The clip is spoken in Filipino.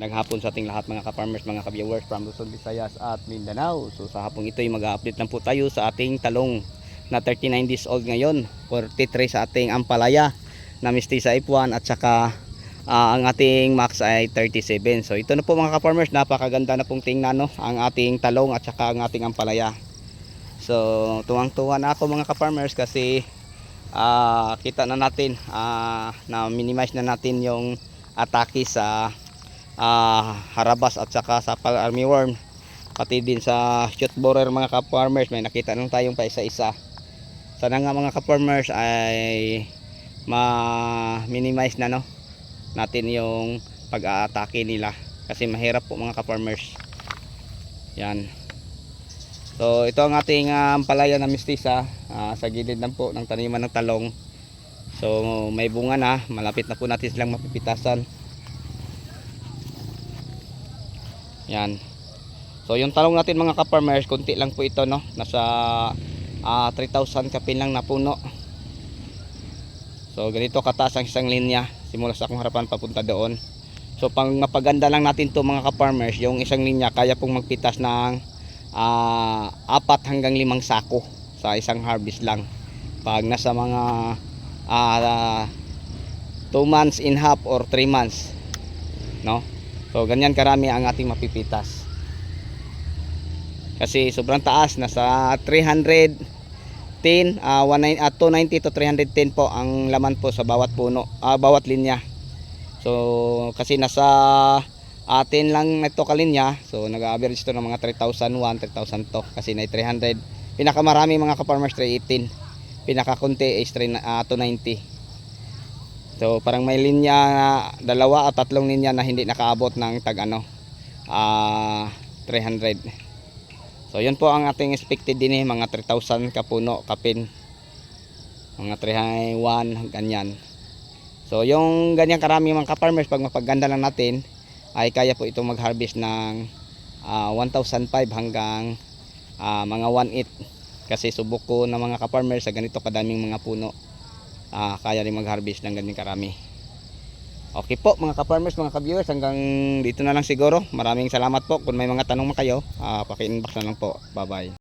Magandang hapon sa ating lahat mga ka-farmers, mga ka-viewers from Luzon, Visayas at Mindanao. So sa hapong ito ay mag-update lang po tayo sa ating talong na 39 days old ngayon. 43 sa ating ampalaya na mistisa F1 at saka ah, ang ating max ay 37. So ito na po mga ka-farmers, napakaganda na pong tingnan no, ang ating talong at saka ang ating ampalaya. So tuwang-tuwa na ako mga ka-farmers kasi ah, kita na natin ah, na minimize na natin yung atake sa ah, harabas at saka sa pal armyworm pati din sa shoot borer mga ka-farmers may nakita nang tayong pa isa-isa sana nga mga ka-farmers ay ma-minimize na no natin yung pag-aatake nila kasi mahirap po mga ka-farmers. Yan. So ito ang ating ah, ampalaya na mistisa ah, sa gilid lang po ng taniman ng talong. So may bunga na malapit na po natin silang mapipitasan Yan. So yung talong natin mga ka-farmers, konti lang po ito no. Nasa ah, 3,000 kapin lang na puno. So ganito kataas ang isang linya simula sa akong harapan papunta doon. So pang mapaganda lang natin to mga ka-farmers, yung isang linya kaya pong magpitas ng ah, apat hanggang limang sako sa isang harvest lang. Pag nasa mga 2 months in half or 3 months no So ganyan karami ang ating mapipitas. Kasi sobrang taas nasa 310 ah 19 ah, 290 to 310 po ang laman po sa bawat puno, ah, bawat linya. So kasi nasa atin lang ito kalinya. So nag-average ito ng mga 3,001, 3,000 to kasi na 300. Pinakamarami mga ka-farmers 318. Pinakakunti is 3, ah, 290. So parang may linya na dalawa at tatlong linya na hindi nakaabot ng tag ano ah 300. So yun po ang ating expected din eh mga 3,000 kapuno kapin. Mga 301 ganyan. So yung ganyan karami mga ka-farmers pag mapaganda lang natin ay kaya po itong mag-harvest ng ah, 1,005 hanggang ah, mga 1,800 kasi subok ko na mga ka-farmers sa ganito kadaming mga puno ah, kaya rin mag-harvest ng ganyan karami. Okay po mga ka-farmers, mga ka-viewers, hanggang dito na lang siguro. Maraming salamat po. Kung may mga tanong mo kayo, ah, paki-inbox na lang po. Bye-bye.